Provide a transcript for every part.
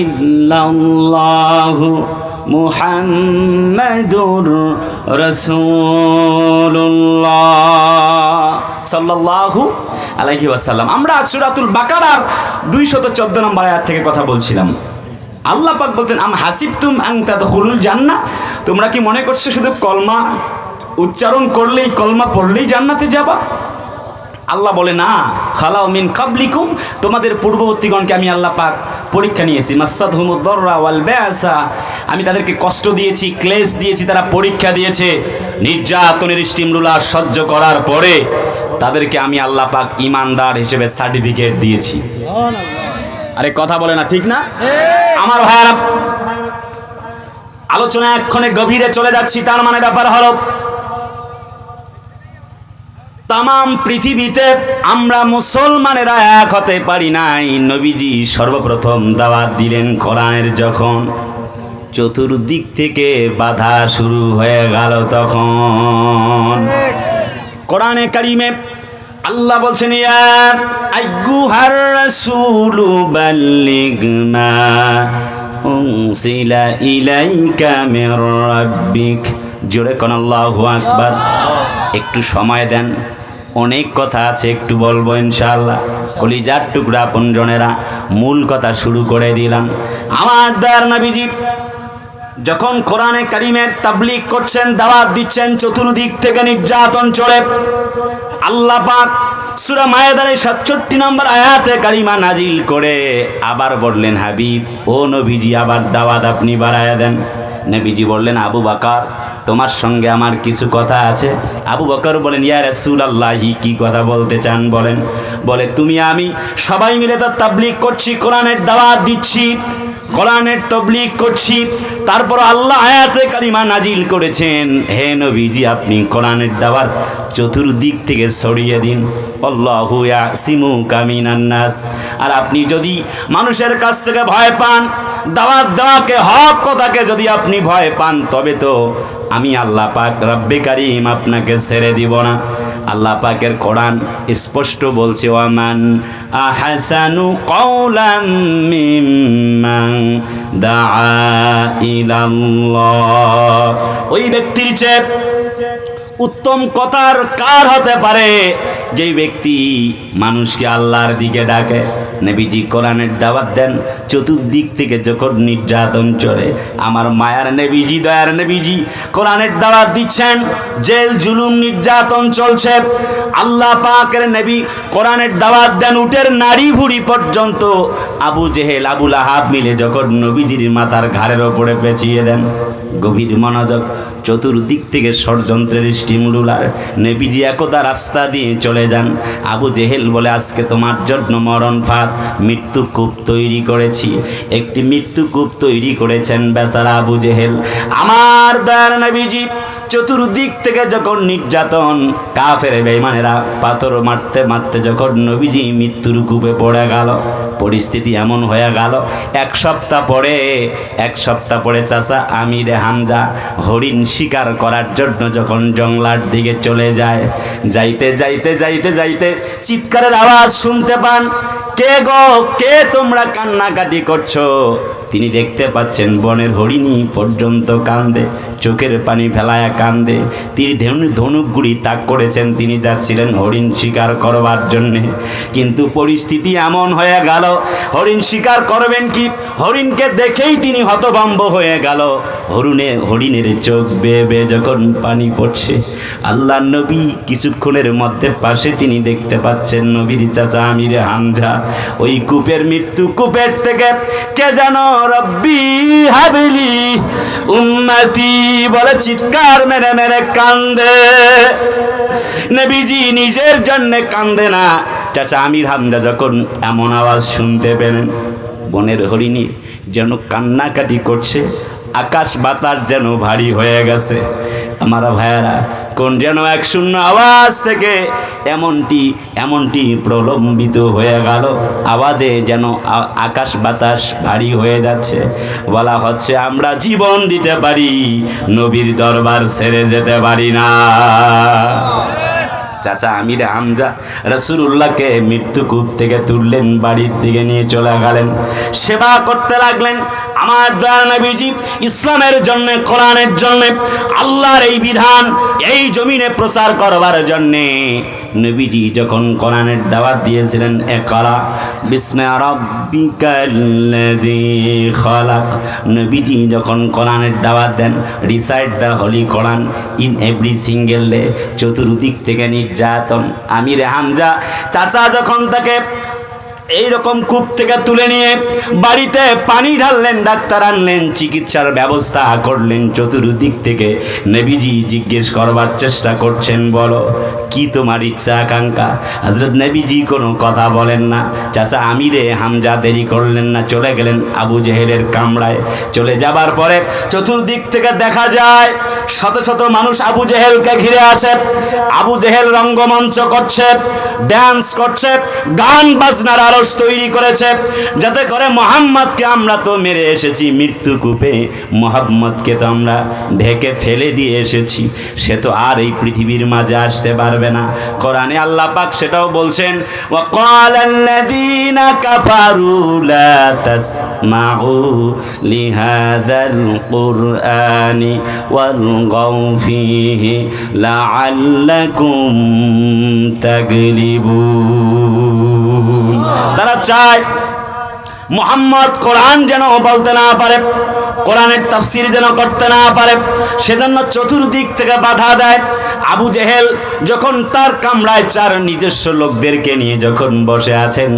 ইল্লাল্লাহু মুহাম্মাদুর রাসূলুল্লাহ সাল্লাল্লাহু আলাইহি ওয়াসাল্লাম আমরা সূরাতুল বাকারার 214 নম্বর আয়াত থেকে কথা বলছিলাম। আল্লাহ পাক বলতেন আম হাসিবতুম আন তাদখুলুল জান্নাহ? তোমরা কি মনে করছ শুধু কলমা উচ্চারণ করলেই, কলমা পড়লেই জান্নাতে যাবা? আল্লাহ বলে, না খালাও মিন কাবলিকুম, তোমাদের পূর্ববর্তীগণকে আমি আল্লাহ পাক পরীক্ষা নিয়েছি। মাসাদ হুমুদ্দররা ওয়াল বেআসা। আমি তাদেরকে কষ্ট দিয়েছি, ক্লেশ দিয়েছি, তারা পরীক্ষা দিয়েছে। নির্যাতনের স্টিমরুলা সহ্য করার পরে তাদেরকে আমি আল্লাহ পাক ইমানদার হিসেবে সার্টিফিকেট দিয়েছি। আরে, কথা বলে না, ঠিক না? আমার ভাইয়ারা, আলোচনা এক্ষণে গভীরে চলে যাচ্ছি, তার মানে ব্যাপার হলো তাম পৃথিবীতে আমরা মুসলমানেরা এক হতে পারি নাই। নবীজি সর্বপ্রথম দাওয়াত দিলেন কোরআনের যখন। চতুর্দিক থেকে বাধা শুরু হয়ে গেল তখন। কোরআনে কারিমে আল্লাহ বলছেন, ইয়া আইয়ুহার রাসূলু বাল্লিগ মা উনসিলা ইলাইকা মির জোরে কোন আল্লাহু একটু সময় দেন। অনেক কথা আছে, একটু বলব ইনশাআল্লাহ। কলিজার টুকরা আপনজনেরা মূল কথা শুরু করে দিলাম। আমার দয়ার নবীজি, যখন কোরআনে কারিমের তাবলিগ করছেন, দাওয়াত দিচ্ছেন, চতুর্দিক থেকে নির্যাতন চলে, আল্লাহ পাক সূরা মায়েদারের 67 নম্বর আয়াতে কারিমা নাজিল করে আবার বললেন, হাবিব, ও নবীজি, আবার দাওয়াত আপনি বাড়ায়া দেন। নবীজি বললেন, আবু বাকার তোমার সঙ্গে আমার কিছু কথা আছে। আবু বকর বলেন, ইয়া রাসূল আল্লাহি কি কথা বলতে চান বলেন? বলে, তুমি, আমি সবাই মিলে তার তাবলিগ করছি, কোরআনের দাওয়াত দিচ্ছি, কোরআনের তবলিগ করছি তারপর আল্লাহ আয়াতে কারিমা নাজিল করেছেন। হে নবীজি, আপনি কোরআনের দাওয়াত চতুর্দিক থেকে ছড়িয়ে দিন। আল্লাহু ইয়াসিমু কামিনান নাস। আর আপনি যদি মানুষের কাছ থেকে ভয় পান, দাওয়াত দেওয়াকে, হক কথাকে যদি আপনি ভয় পান, তবে তো আমি আল্লাহ পাক রব্বে কারিম আপনাকে ছেড়ে দিব না। আল্লাহ পাকের কোরআন স্পষ্ট বলছে, ওয়ামান আহসানু কওলাম মিম্মান দাআ ইলাল্লাহ। ওই ব্যক্তির চেয়ে উত্তম কথার কার হতে পারে? যেই ব্যক্তি মানুষকে আল্লাহর দিকে ডাকে, নেবিজি কোরআনের দাওয়াত দেন, চতুর্দিক থেকে যখন নির্যাতন চলে, আমার মায়ার নেবিজি, দয়ার নেবিজি কোরআনের দাওয়াত দিচ্ছেন, জেল, জুলুম, নির্যাতন চলছে। আল্লাহ পাকের নেবি কোরআনের দাওয়াত দেন উটের নারী ভুড়ি পর্যন্ত। আবু জেহেল আবুল আহাব মিলে যখন নবীজির মাথার ঘাড়ের ওপরে পেঁচিয়ে দেন, গভীর মনোযোগ, চতুর্দিক থেকে ষড়যন্ত্রের স্টিমরুলার নেবিজি একদা রাস্তা দিয়ে চলে যান। আবু জেহেল বলে, আজকে তোমার জন্য মরণ ফাঁদ, মৃত্যু কূপ তৈরি করেছি। একটি মৃত্যু কূপ তৈরি করেছেন বেচারা আবু জেহেল। আমার দয়ার নবীজি চতুর্দিক থেকে যখন নির্যাতন, কাফের বেইমানেরা পাথর মারতে মারতে যখন নবীজি মৃত্যুর কূপে পড়ে গেল, পরিস্থিতি এমন হয়ে গেল, এক সপ্তাহ পরে, এক সপ্তাহ পরে চাচা আমিরে হামজা হরিণ শিকার করার জন্য যখন জংলার দিকে চলে যায়, যাইতে যাইতে যাইতে যাইতে চিৎকারের আওয়াজ শুনতে পান, কে গো? কে তোমরা কান্নাকাটি করছ? তিনি দেখতে পাচ্ছেন বনের হরিণী পর্যন্ত কান্দে চোখের পানি ফেলায়া কান্দে তিনি ধনু ধনুকগুড়ি তাক করেছেন তিনি যাচ্ছিলেন হরিণ শিকার করবার জন্যে। কিন্তু পরিস্থিতি এমন হয়ে গেল, হরিণ শিকার করবেন কি? হরিণকে দেখেই তিনি হতভম্ব হয়ে গেল। হরুণে, হরিণের চোখ বেয়ে বেয়ে যখন পানি পড়ছে আল্লাহ নবী কিছুক্ষণের মধ্যে পাশে তিনি দেখতে পাচ্ছেন নবীর চাচা আমিরে হামজা। ওই কূপের মৃত্যু কূপের থেকে কে যেন রব্বি হাবিলি উম্মতি বলে চিৎকার মেরে মেরে কান্দে। নবীজি নিজের জন্য কান্দে না। চাচা আমির হামদা যখন এমন আওয়াজ শুনতে পেলেন, বনের হরিণী যেন কান্নাকাটি করছে, আকাশ বাতাস যেন ভারী হয়ে গেছে। আমার ভাইয়ারা, কোন যেন এক শূন্য আওয়াজ থেকে এমনটি এমনটি প্রলম্বিত হয়ে গেল। আওয়াজে যেন আকাশ বাতাস ভারী হয়ে যাচ্ছে। বলা হচ্ছে, আমরা জীবন দিতে পারি, নবীর দরবার ছেড়ে যেতে পারি না। চাচা আমির হামজা রসুল্লাহকে মৃত্যুকূপ থেকে তুললেন, বাড়ির দিকে নিয়ে চলে গেলেন। সেবা করতে লাগলেন আমার দয়া নবীজি, ইসলামের জন্য, কোরআনের জন্য, আল্লাহর এই বিধান, এই জমিনে প্রচার করবার জন্যে নবীজি যখন কোরআনের দাওয়াত দিয়েছিলেন একরা বিসমে খালাক। নবীজি যখন কোরআনের দাওয়াত দেন recite the holy Quran in every single day, চতুর্দিক থেকে নির্যাতন। আমির হামজা চাচা যখন তাকে এইরকম কূপ থেকে তুলে নিয়ে বাড়িতে পানি ঢাললেন, ডাক্তার আনলেন, চিকিৎসার ব্যবস্থা করলেন। চতুর্দিক থেকে নেবিজি জিজ্ঞেস করবার চেষ্টা করছেন, বলো, কি তোমার ইচ্ছা আকাঙ্ক্ষা হজরত নেবিজি কোনো কথা বলেন না। চাচা, আমিরে হামজা দেরি করলেন না, চলে গেলেন আবু জেহেলের কামড়ায় চলে যাবার পরে চতুর্দিক থেকে দেখা যায়, শত শত মানুষ আবু জেহেলকে ঘিরে আছে। আবু জেহেল রঙ্গমঞ্চ করছে ড্যান্স করছে, গান বাজনার আলস তৈরি করেছে যাতে করে মোহাম্মদকে আমরা তো মেরে এসেছি মৃত্যু কূপে মোহাম্মদকে তো আমরা ঢেকে ফেলে দিয়ে এসেছি সে তো আর এই পৃথিবীর মাঝে আসতে পারবে না কোরআনে আল্লাহ পাক সেটাও বলছেন وقال الذين كفروا لا تسمعوا لهذا القرآن والغوا فيه لعلكم تغلبون তারা চায় মোহাম্মদ কোরআন যেন বলতে না পারে, কোরআনের তাফসির যেন করতে না পারে, সেজন্য চতুর্দিক থেকে বাধা দেয়। আবু জেহেল যখন তার কামরায় চার নিজস্ব লোকদেরকে নিয়ে যখন বসে আছেন,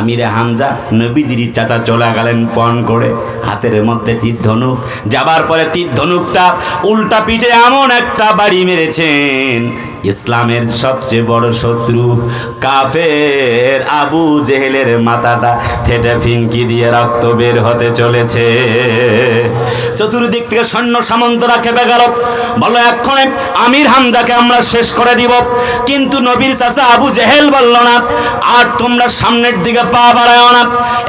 আমিরে হামজা, নবীজির চাচা চলে গেলেন পণ করে, হাতের মধ্যে তীর ধনুক যাবার পরে তীর ধনুকটা উল্টা পিঠে এমন একটা বাড়ি মেরেছেন ইসলামের সবচেয়ে বড় শত্রু কাফের আবু জেহেলের মাথাটা ফেটে ফিনকি দিয়ে রক্ত বের হতে চলেছে। চতুর্দিক থেকে সৈন্য সামন্তরা খেপে গেল বলো এক্ষণে আমির হামজাকে আমরা শেষ করে দিব। কিন্তু নবীর চাচা আবু জেহেল বলল, না, আর তোমরা সামনের দিকে পা বাড়ায় না।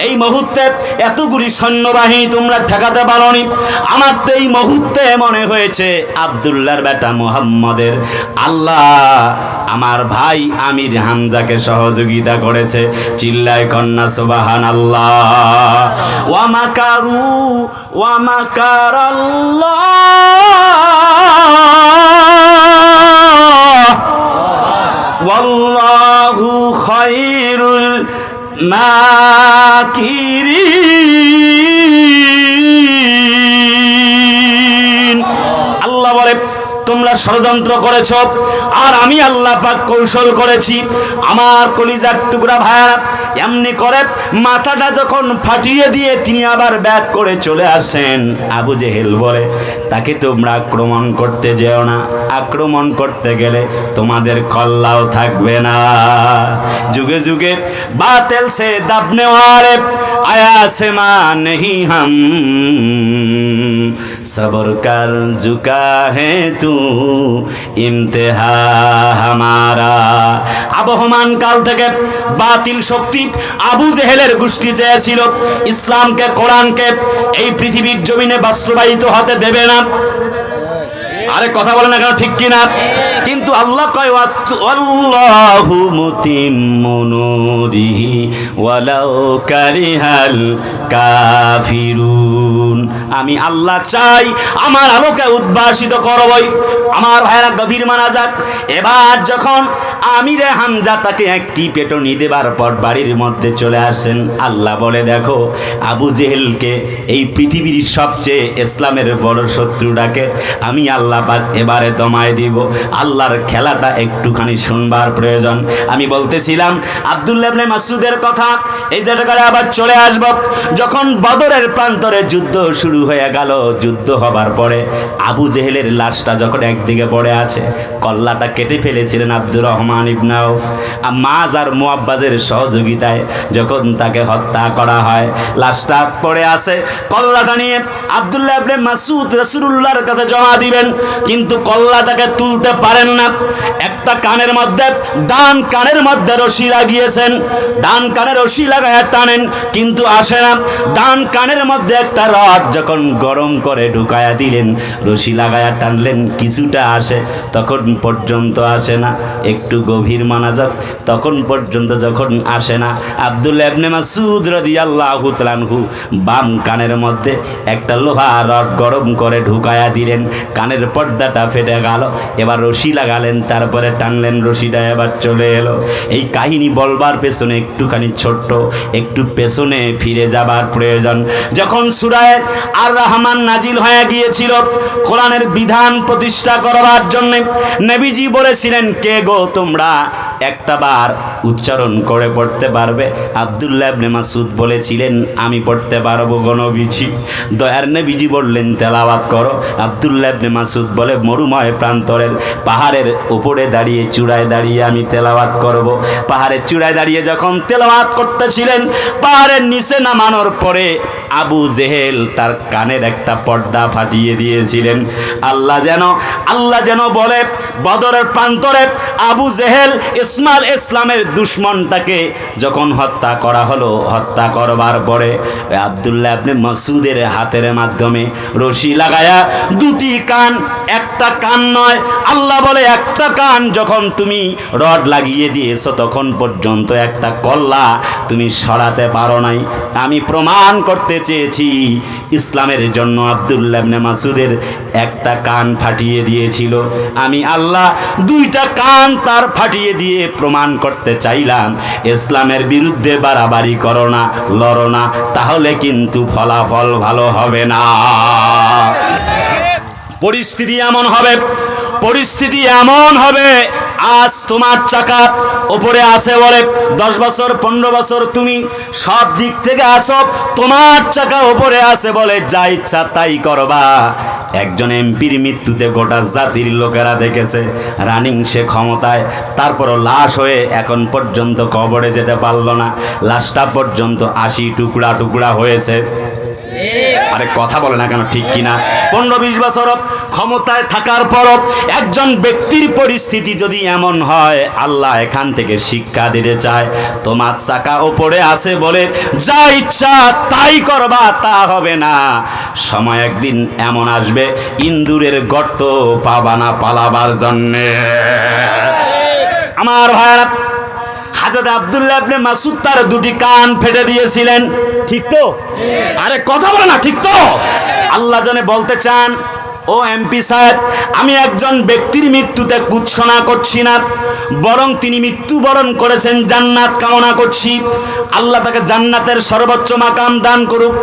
এই মুহূর্তে এতগুলি সৈন্যবাহিনী তোমরা ঠেকাতে পারোনি। আমার তো এই মুহূর্তে মনে হয়েছে, আবদুল্লাহর বেটা মোহাম্মদের আল্লাহ আমার ভাই আমির হামজাকে সহযোগিতা করেছে। চিল্লায় কন্যা সুবাহান আল্লাহ ওয়ামাকারু ওয়ামাকার ওয়াল্লাহু খায়রুল মাকিরিন। তোমরা ষড়যন্ত্র করেছ, আর আমি আল্লাহ পাক কৌশল করেছি। আমার কলিজার টুকরা ভাইয়ারা, এমনি করে মাথাটা যখন ফাটিয়ে দিয়ে তিনি আবার ব্যাক করে চলে আসেন, আবু জেহেল বলে, তাকে তোমরা আক্রমণ করতে যেও না। আক্রমণ করতে গেলে তোমাদের কল্লাও থাকবে না। যুগে যুগে বাতেল সে দাবনে ওয়ারে আয়া সে মা নেহি হাম, সবর কর ঝুকা হে তু? ইমতেহা হামারা। আবহমান কাল থেকে বাতিল শক্তি আবু জেহেলের গোষ্ঠী চেয়েছিল, ইসলামকে, কোরআনকে এই পৃথিবীর জমিনে বাস্তবায়িত হতে দেবে না। আরে কথা বলে না কেন, ঠিক কিনা? কিন্তু আল্লাহ কয় আল্লাহু আমি আল্লাহ চাই আমার আলোকে উদ্ভাসিত করবই, আমার ভাইরা গভীর মানা যাক এবার যখন আমিরে হামজা তাকে একটি পেটনি দেবার পর বাড়ির মধ্যে চলে আসেন, আল্লাহ বলে, দেখো, আবু জেহেলকে এই পৃথিবীর সবচেয়ে ইসলামের বড় শত্রুটাকে আমি আল্লাহ এবারে দমায় দিব। আল্লাহর খেলাটা একটুখানি শুনবার প্রয়োজন। আমি বলতেছিলাম, আব্দুল্লাহ ইবনে মাসুদের কথা, এই জায়গায় আবার চলে আসব। যখন বদরের প্রান্তরে যুদ্ধ শুরু হয়ে গেল, যুদ্ধ হবার পরে আবু জেহেলের লাশটা যখন একদিকে পড়ে আছে, কল্লাটা কেটে ফেলেছিলেন আব্দুর রহমান ইবনাউফ মাজ আর মুআব্বাজের সহযোগিতায় যখন তাকে হত্যা করা হয়, লাশটা পড়ে আছে, কল্লাটা নিয়ে আব্দুল্লাহ ইবনে মাসুদ রাসূলুল্লাহর কাছে জমা দিবেন। কিন্তু কল্লাটাকে তুলতে পারে পারেন না। একটা কানের মধ্যে, ডান কানের মধ্যে রশি লাগিয়েছেন। ডান কানে রশি লাগায় টানেন, কিন্তু আসে না। ডান কানের মধ্যে একটা যখন গরম করে ঢুকায়া দিলেন, রশি লাগায়া টানলেন, কিছুটা আসে, তখন পর্যন্ত আসে না। একটু গভীর মানাজাত তখন পর্যন্ত যখন আসে না। আব্দুল এবনে মাসুদ বাম কানের মধ্যে একটা লোহা রড গরম করে ঢুকায়া দিলেন। কানের পর্দাটা ফেটে গেল, এবার রশি লাগালেন, তারপরে টানলেন রশিটা এবার চলে এলো। এই কাহিনী বলবার পেছনে একটুখানি ছোট্ট, একটু পেছনে ফিরে যাবার প্রয়োজন। যখন সুরায় আর রহমান নাজিল হয়ে গিয়েছিল, কোরআনের বিধান প্রতিষ্ঠা করবার জন্যে নেবিজি বলেছিলেন, কে গো তোমরা? একটা বার উচ্চারণ করে পড়তে পারবে। আবদুল্লাহ ইবনে মাসুদ বলেছিলেন, আমি পড়তে পারব গণবিজি দয়ার নবীজি বললেন, তেলাওয়াত করো। আবদুল্লাহ ইবনে মাসুদ বলে, মরুময় প্রান্তরের পাহাড়ের উপরে দাঁড়িয়ে, চূড়ায় দাঁড়িয়ে আমি তেলাওয়াত করব। পাহাড়ের চূড়ায় দাঁড়িয়ে যখন তেলাওয়াত করতেছিলেন, পাহাড়ের নিচে নামানোর পরে আবু জেহেল তার কানের একটা পর্দা ফাটিয়ে দিয়েছিলেন। আল্লাহ যেন আল্লাহ যেন বলে, বদরের প্রান্তরে আবু জেহেল ইসমাল ইসলামের দুশ্মনটাকে যখন হত্যা করা হলো, হত্যা করবার পরে আবদুল্লাহ আপনি মাসুদের হাতের মাধ্যমে রশি লাগায়া দুটি কান, একটা কান নয়, আল্লাহ বলে, একটা কান যখন তুমি রড লাগিয়ে দিয়েছ, তখন পর্যন্ত একটা কল্লা তুমি সরাতে পারো নাই। আমি প্রমাণ করতে চেয়েছি, ইসলামের জন্য আবদুল্লাহ ইবনে মাসুদের একটা কান ফাটিয়ে দিয়েছিল। আমি আল্লাহ দুইটা কান তার ফাটিয়ে দিয়ে প্রমাণ করতে চাইলাম, ইসলামের বিরুদ্ধে বাড়াবাড়ি করো না, লড়ো না, তাহলে কিন্তু ফলাফল ভালো হবে না। পরিস্থিতি এমন হবে, পরিস্থিতি এমন হবে আজ তোমার চাকা ওপরে আছে বলে দশ বছর, পনেরো বছর তুমি সব দিক থেকে আসো তোমার চাকা ওপরে আছে বলে যা ইচ্ছা তাই করবা। একজন এমপির মৃত্যুতে গোটা জাতির লোকেরা দেখেছে, রানিং সে ক্ষমতায়, তারপরও লাশ হয়ে এখন পর্যন্ত কবরে যেতে পারল না। লাশটা পর্যন্ত আশি টুকরা টুকরা হয়েছে। আরে কথা বলে না কেন, ঠিক কিনা? পনেরো বিশ বছর ক্ষমতায় থাকার পরও একজন ব্যক্তির পরিস্থিতি যদি এমন হয়, আল্লাহ এখান থেকে শিক্ষা দিতে চায়, তোমার চাকা ওপরে আছে বলে যা ইচ্ছা তাই করবা, তা হবে না। সময় একদিন এমন আসবে, ইন্দুরের গর্ত পাবা না পালাবার জন্যে। আমার ভাইয়ারা হাজরত আব্দুল্লাহ আপনি মাসুদ তার দুটি কান ফেটে দিয়েছিলেন। ঠিক তো? আরে কথা বলো না ঠিক তো? আল্লাহ জানে বলতে চান ও এমপি সাহেব, আমি একজন ব্যক্তির মৃত্যুতে কুৎসনা করছি না, বরং তিনি মৃত্যুবরণ করেছেন জান্নাত কামনা করছি। আল্লাহ তাকে জান্নাতের সর্বোচ্চ মাকাম দান করুক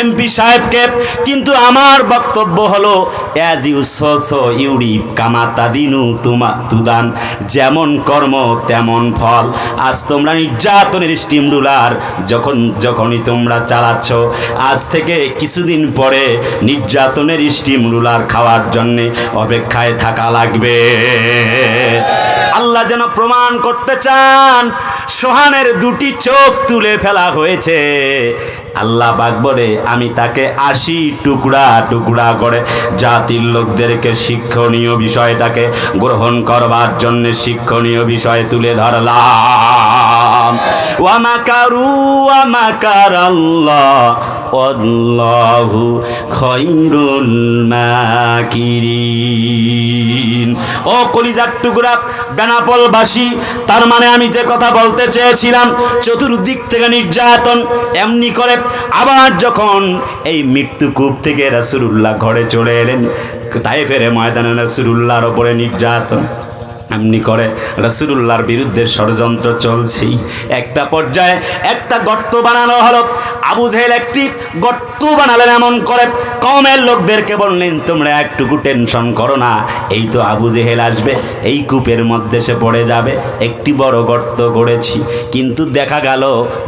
এমপি সাহেবকে, কিন্তু আমার বক্তব্য হলো অ্যাজ ইউ সো ইউরি কামাতা দিনু তুমা তুদান, যেমন কর্ম তেমন ফল। আজ তোমরা নির্যাতনের স্টিম রুলার, যখন যখনই তোমরা চালাচ্ছ, আজ থেকে কিছুদিন পরে নির্যাতনের স্টিম রুলার খাওয়ার জন্যে অপেক্ষায় থাকা লাগবে। আল্লাহ যেন প্রমাণ করতে চান, সোহানের দুটি চোখ তুলে ফেলা হয়েছে। আল্লাহ পাক বলে, আমি তাকে আশি টুকরা টুকরা করে জাতির লোকদেরকে শিক্ষণীয় বিষয়টাকে গ্রহণ করবার জন্য শিক্ষণীয় বিষয় তুলে ধরলাম। ওয়ামাকারু ওয়ামাকার আল্লাহ অল্লাহু খৈরুল মাকিরিন। ও টুকরা, বেনাপলবাসী, তার মানে আমি যে কথা বলতে চেয়েছিলাম, চতুর্দিক থেকে নির্যাতন, এমনি করে আবার যখন এই মৃত্যুকূপ থেকে রাসুলুল্লাহ ঘরে চলে এলেন তাই ফেরে ময়দানে রাসুলুল্লাহর ওপরে নির্যাতন। এমনি করে। রসুল্লাহর বিরুদ্ধে ষড়যন্ত্র চলছি। একটা পর্যায়ে একটা গর্ত বানানো হলো। আবু জেহেল একটি গর্ত বানালেন এমন করে। কমের লোকদেরকে বললেন, তোমরা একটুকু টেনশন করো না। এই তো আবু জেহেল আসবে। এই কূপের মধ্যে সে পড়ে যাবে। একটি বড় গর্ত করেছি কিন্তু দেখা গেল,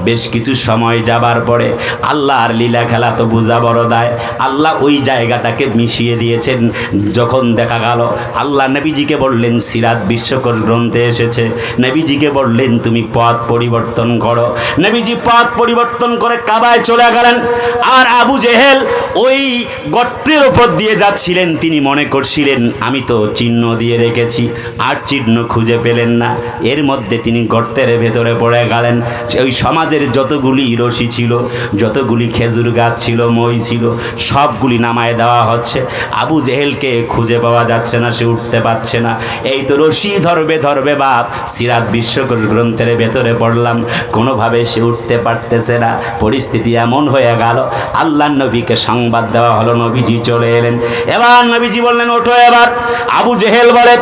বেশ কিছু সময় যাবার পরে আল্লাহর লীলা খেলা তো বোঝা বড় দায়। আল্লাহ ওই জায়গাটাকে মিশিয়ে দিয়েছেন। যখন দেখা গেল, আল্লাহ নবীজিকে বললেন, সিরাত বিশ্বকর গ্রন্থে এসেছে। নবীজিকে বললেন, তুমি পথ পরিবর্তন করো। নবীজি পথ পরিবর্তন করে কাবায় চলে গেলেন। আর আবু জেহেল ওই গর্তের ওপর দিয়ে যাচ্ছিলেন। তিনি মনে করছিলেন, আমি তো চিহ্ন দিয়ে রেখেছি, আর চিহ্ন খুঁজে পেলেন না। এর মধ্যে তিনি গর্তের ভেতরে পড়ে গেলেন। ওই সমাজের যতগুলি রশি ছিল, যতগুলি খেজুর গাছ ছিল, মই ছিল, সবগুলি নামায় দেওয়া হচ্ছে। আবু জেহেলকে খুঁজে পাওয়া যাচ্ছে না, সে উঠতে পারছে না। এই তো রশি ধরবে ধরবে বাপ। সিরাত বিশ্ব গ্রন্থের ভেতরে পড়লাম, কোনোভাবে সে উঠতে পারতেছে না। পরিস্থিতি এমন হয়ে গেল আল্লাহ নবীকে সংবাদ দেওয়া হলো, নবীজি চলে এলেন। এবার নবীজি বললেন, ওঠো এবার। আবু জেহেল বলে,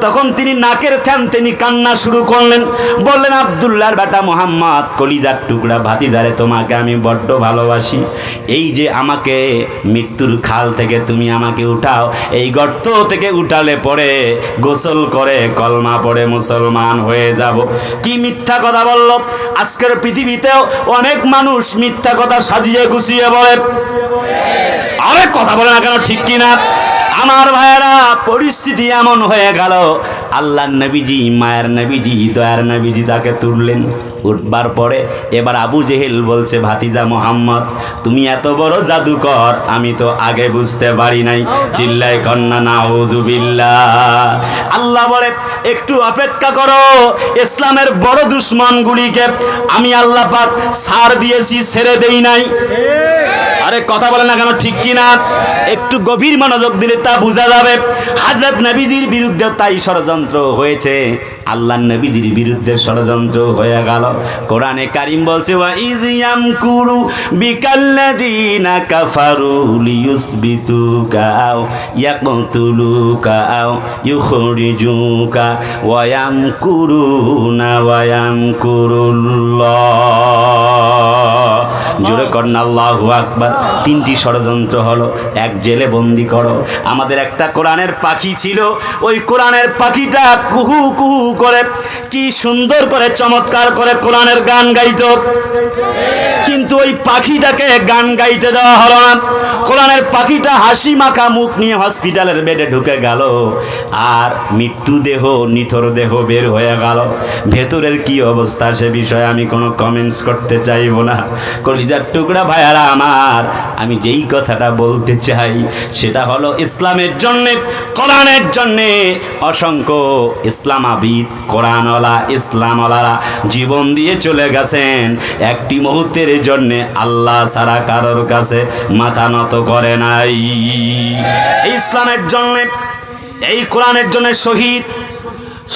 তখন তিনি নাকের থ্যান তিনি কান্না শুরু করলেন। বললেন, আবদুল্লাহর বেটা মোহাম্মদ, কলিজার টুকরা ভাতিজারে তোমাকে আমি বড্ড ভালোবাসি। এই যে আমাকে মৃত্যুর খাল থেকে তুমি আমাকে উঠাও, এই গর্ত থেকে উঠালে পরে গোসল করে কলমা পড়ে মুসলমান হয়ে যাব। কি মিথ্যা কথা বলল? আজকের পৃথিবীতেও অনেক মানুষ মিথ্যা কথা সাজিয়ে গুছিয়ে বলে। আরে কথা বলে না কেন, ঠিক কিনা? আমার ভাইয়েরা, পরিস্থিতি এমন হয়ে গেল। আল্লাহর নবীজি, মায়ের নবীজি, দয়ার নবীজি তাকে তুললেন। উঠবার পরে এবার আবু জেহেল বলছে, ভাতিজা মোহাম্মদ, তুমি এত বড় জাদুকর, আমি তো আগে বুঝতে পারি নাই। চিল্লাই কন্যা, নাউজুবিল্লাহ। আল্লাহ বলে, একটু অপেক্ষা করো, ইসলামের বড় দুশ্মনগুলিকে আমি আল্লাহ পাক সার দিয়েছি, ছেড়ে দেই নাই। আরে কথা বলে না কেন, ঠিক কিনা? একটু গভীর মনোযোগ দিলে তা বোঝা যাবে। হাজরত নবীজির বিরুদ্ধে তাই ষড়যন্ত্র হয়েছে। আল্লাহ নবীজির বিরুদ্ধে ষড়যন্ত্র হয়ে গেল। কোরআনে কারিম বলছে, ওয়া ইজিয়াম কুরু জোরে করেন আল্লাহু আকবার। তিনটি ষড়যন্ত্র হলো, এক জেলে বন্দি করো। আমাদের একটা কোরআনের পাখি ছিল, ওই কোরআনের পাখিটা কুহু কুহু করে, কি সুন্দর করে, চমৎকার করে কোরআনের গান গাইতো। কিন্তু ওই পাখিটাকে গান গাইতে দেওয়া হলো না। কোরআনের পাখিটা হাসি মাখা মুখ নিয়ে হসপিটালের বেডে ঢুকে গেল। আর মৃত্যু দেহ, নিথর দেহ বের হয়ে গেল। ভেতরের কি অবস্থা সে বিষয়ে আমি কোনো কমেন্টস করতে চাইব না। কলিজার টুকরা ভাইয়ারা আমার, আমি যেই কথাটা বলতে চাই, সেটা হলো ইসলামের জন্যে, কোরআনের জন্যে অসংখ্য ইসলামাবিদ কোরআনওয়ালা, ইসলামওয়ালারা জীবন দিয়ে চলে গেছেন। একটি মুহূর্তের জন্যে আল্লাহ সারা কারোর কাছে মাথা নত করে নাই। ইসলামের জন্যে, এই কোরআনের জন্য শহীদ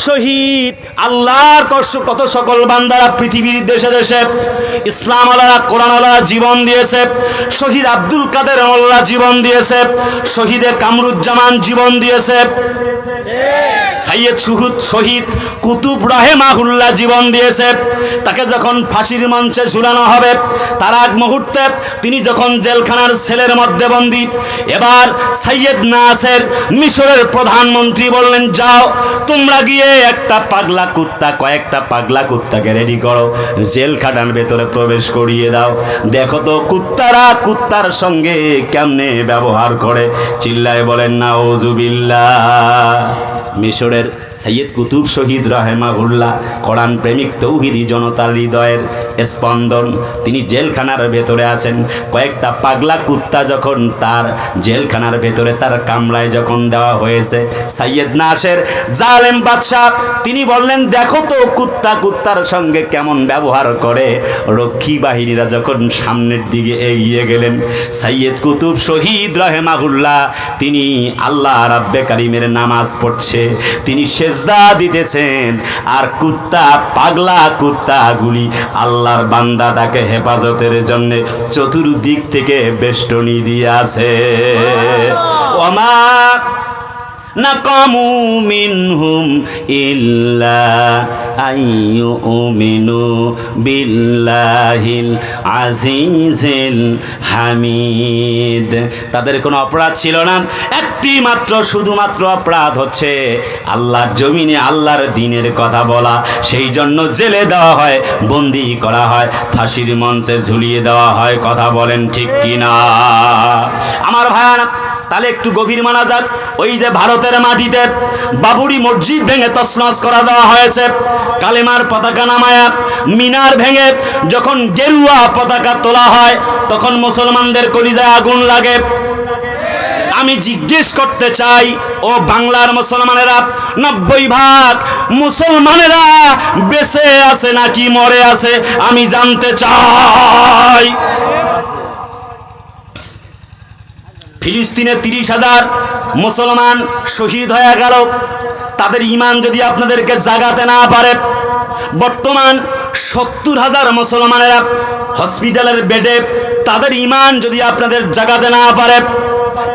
শহীদ, আল্লাহর কত সকল বান্দারা পৃথিবীর দেশে দেশে ইসলাম আলারা কোরআন আলারা জীবন দিয়েছে। শহীদ আব্দুল কাদের মোল্লা জীবন দিয়েছে। শহীদে কামরুজ্জামান জীবন দিয়েছে। সাইয়েদ সুহুদ শহীদ কুতুব জীবন দিয়েছে। তাকে যখন ফাঁসির মঞ্চে ঝুলানো হবে, তার মুহূর্তে তিনি যখন জেলখানার সেলের মধ্যে বন্দি, এবার সাইয়েদ নাসের মিশরের প্রধানমন্ত্রী বললেন, যাও, তোমরা গিয়ে একটা পাগলা কুত্তা, কয়েকটা পাগলা কুত্তাকে রেডি করো। জেলখানার ভেতরে প্রবেশ করিয়ে দাও। দেখো তো কুত্তারা কুত্তার সঙ্গে কেমনে ব্যবহার করে। চিল্লায় বলেন না ওজুবিল্লা মিশরের সৈয়দ কুতুব শহীদ রাহেমাহুল্লাহ, কোরআন প্রেমিক তৌহিদি জনতার হৃদয়ের স্পন্দন। তিনি জেলখানার ভেতরে আছেন। কয়েকটা পাগলা কুত্তা যখন তার জেলখানার ভেতরে তার কামরায় যখন দেওয়া হয়েছে, সৈয়দ নাসের জালেম বাদশাহ, তিনি বললেন, দেখো তো কুত্তা কুত্তার সঙ্গে কেমন ব্যবহার করে। রক্ষী বাহিনীরা যখন সামনের দিকে এগিয়ে গেলেন, সৈয়দ কুতুব শহীদ রাহেমাহুল্লাহ, তিনি আল্লাহ রাব্বে কারিমের নামাজ পড়ছে। তিনি সেজদা দিতেছেন। আর কুত্তা পাগলা কুত্তাগুলি আল্লাহর বান্দা তাকে হেফাজতের জন্য চতুর্দিক থেকে বেষ্টনী দিয়ে আছে। ওমা মিনহুম ইল্লা আইয়ুমিনু বিল্লাহিল আজিজিল হামিদ। তাদের কোনো অপরাধ ছিল না। একটি মাত্র, শুধুমাত্র অপরাধ হচ্ছে আল্লাহর জমিনে আল্লাহর দিনের কথা বলা। সেই জন্য জেলে দেওয়া হয়, বন্দি করা হয়, ফাঁসির মঞ্চে ঝুলিয়ে দেওয়া হয়। কথা বলেন ঠিক কিনা? আমার ভাইয়ানা তাহলে একটু গভীর মানা যাক। ওই যে ভারতের মাটিতে বাবুরি মসজিদ ভেঙে তছনছ করা দেওয়া হয়েছে। কালেমার পতাকা নামায়া মিনার ভেঙে যখন গেরুয়া পতাকা তোলা হয়, তখন মুসলমানদের কলিজায় আগুন লাগে। আমি জিজ্ঞেস করতে চাই, ও বাংলার মুসলমানেরা, নব্বই ভাগ মুসলমানেরা বেঁচে আছে নাকি মরে আছে, আমি জানতে চাই। ফিলিস্তিনে তিরিশ হাজার মুসলমান শহীদ হয়ে গেল। তাদের ইমান যদি আপনাদেরকে জাগাতে না পারে, বর্তমান সত্তর হাজার মুসলমানেরা হসপিটালের বেডে তাদের ইমান যদি আপনাদের জাগাতে না পারে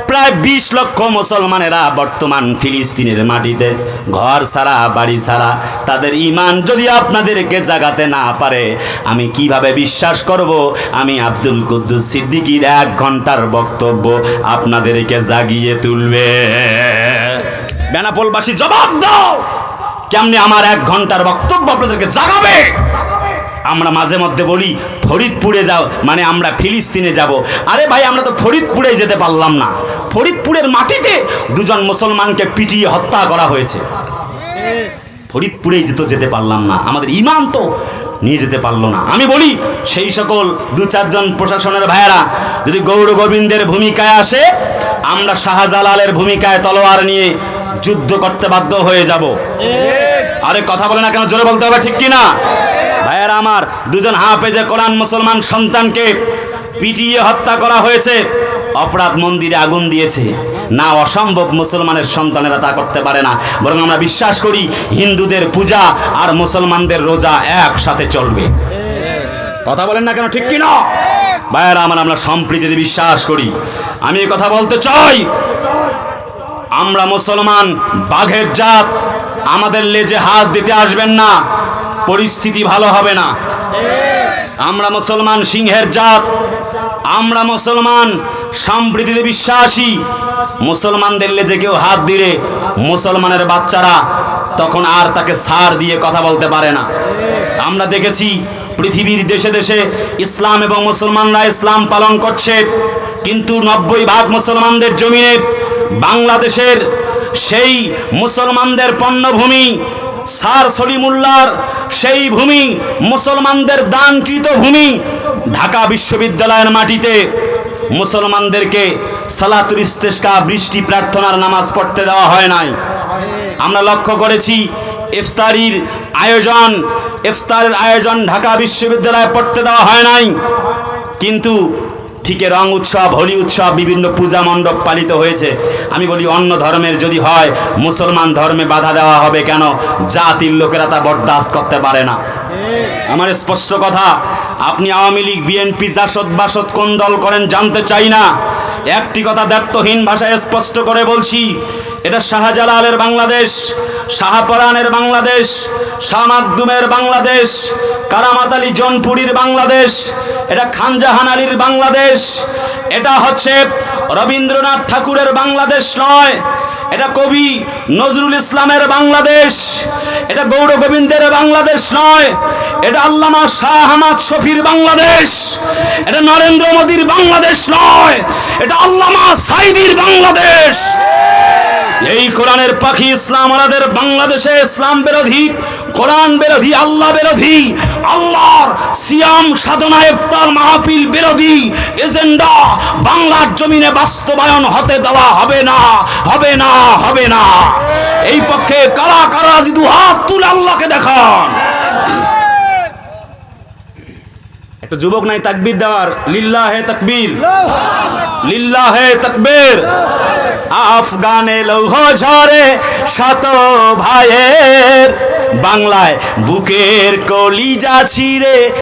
প্রায় বিশ লক্ষ মুসলমানেরা বর্তমান ফিলিস্তিনের মাটিতে, ঘর ছাড়া, বাড়ি ছাড়া, তাদের ইমান যদি আপনাদেরকে জাগাতে না পারে, আমি কীভাবে বিশ্বাস করব? আমি আব্দুল কুদ্দুস সিদ্দিকির এক ঘণ্টার বক্তব্য আপনাদেরকে জাগিয়ে তুলবে। বেনাপোলবাসী, জবাব দাও! কেমনে আমার এক ঘণ্টার বক্তব্য আপনাদেরকে জাগাবে? আমরা মাঝে মধ্যে বলি ফরিদপুরে যাও মানে আমরা ফিলিস্তিনে যাব। আরে ভাই, আমরা তো ফরিদপুরে যেতে পারলাম না। ফরিদপুরের মাটিতে দুজন মুসলমানকে পিটিয়ে হত্যা করা হয়েছে। ফরিদপুরেই যেতে যেতে পারলাম না। আমাদের ইমান তো নিয়ে যেতে পারল না। আমি বলি, সেই সকল দু চারজন প্রশাসনের ভাইয়েরা, যদি গৌর গোবিন্দের ভূমিকায় আসে, আমরা শাহজালালের ভূমিকায় তলোয়ার নিয়ে যুদ্ধ করতে বাধ্য হয়ে যাব। আরে কথা বলে না কেন? জোরে বলতে হবে ঠিক কিনা? ভাইয়েরা আমার, দুজন হাফেজে কোরআন মুসলমান সন্তানকে পিটিয়ে হত্যা করা হয়েছে। অপরাধ মন্দিরে আগুন দিয়েছে। না অসম্ভব মুসলমানের সন্তানেরা তা করতে পারে না। বরং আমরা বিশ্বাস করি, হিন্দুদের পূজা আর মুসলমানদের রোজা একসাথে চলবে। কথা বলেন না কেন, ঠিক কি না? ভাইয়েরা আমার, আমরা সম্প্রীতিতে বিশ্বাস করি। আমি কথা বলতে চাই, আমরা মুসলমান বাঘের জাত, আমাদের লেজে হাত দিতে আসবেন না। পরিস্থিতি ভালো হবে না। আমরা মুসলমান সিংহের জাত, আমরা মুসলমান সম্প্রীতিতে বিশ্বাসী। মুসলমানদের লেজে কেউ হাত দিলে মুসলমানের বাচ্চারা তখন আর তাকে সার দিয়ে কথা বলতে পারে না। আমরা দেখেছি পৃথিবীর দেশে দেশে ইসলাম এবং মুসলমানরা ইসলাম পালন করছে, কিন্তু নব্বই ভাগ মুসলমানদের জমিনে বাংলাদেশের সেই মুসলমানদের পণ্যভূমি সার সলিমুল্লার সেই ভূমি, মুসলমানদের দানকৃত ভূমি ঢাকা বিশ্ববিদ্যালয়ের মাটিতে। মুসলমানদেরকে সালাতুল ইস্তেস্কা বৃষ্টি প্রার্থনার নামাজ পড়তে দেওয়া হয় নাই। আমরা লক্ষ্য করেছি, ইফতারির আয়োজন, ইফতারের আয়োজন ঢাকা বিশ্ববিদ্যালয়ে পড়তে দেওয়া হয় নাই। কিন্তু ঠিক রং উৎসব, হোলি উৎসব, বিভিন্ন পূজা মণ্ডপ পালিত হয়েছে। আমি বলি, অন্য ধর্মের যদি হয়, মুসলমান ধর্মে বাধা দেওয়া হবে কেন? জাতির লোকেরা তা বরদাস্ত করতে পারে না। আমার স্পষ্ট কথা, আপনি আওয়ামী লীগ, বিএনপি, জাসদ বাসদ কোন দল করেন জানতে চাই না। একটি কথা দায়িত্বহীন ভাষায় স্পষ্ট করে বলছি। এটা শাহজালালের বাংলাদেশ, শাহপরানের বাংলাদেশ শাহ মাকদুমের বাংলাদেশ, কারামাত আলী জনপুরীর বাংলাদেশ, এটা খানজাহান আলীর বাংলাদেশ এটা হচ্ছে রবীন্দ্রনাথ ঠাকুরের বাংলাদেশ নয়। এটা কবি নজরুল ইসলামের বাংলাদেশ। এটা গৌর গোবিন্দের বাংলাদেশ নয়। এটা আল্লামা শাহ আহমদ শফির বাংলাদেশ। এটা নরেন্দ্র মোদীর বাংলাদেশ নয়। এটা আল্লামা সাইদির বাংলাদেশ। এই কোরআনের পাখি ইসলাম আমাদের বাংলাদেশে ইসলাম বিরোধী, কোরআন বিরোধী, আল্লাহ বিরোধী আল্লাহর সিয়াম সাধনা ইফতার মাহফিল বিরোধী এজেন্ডা বাংলার জমিনে বাস্তবায়ন হতে দেওয়া হবে না হবে না হবে না। এই পক্ষে কারা কারা দু হাত তুলে আল্লাহকে দেখান। যুবক নাই, তাকবির দেওয়ার। লিল্লা হে তকবীর। লিল্লা হে তকবীর আফগানে লৌহ ঝরে শত ভাইয়ের বাংলায় বুকের কলিজা ছিঁড়ে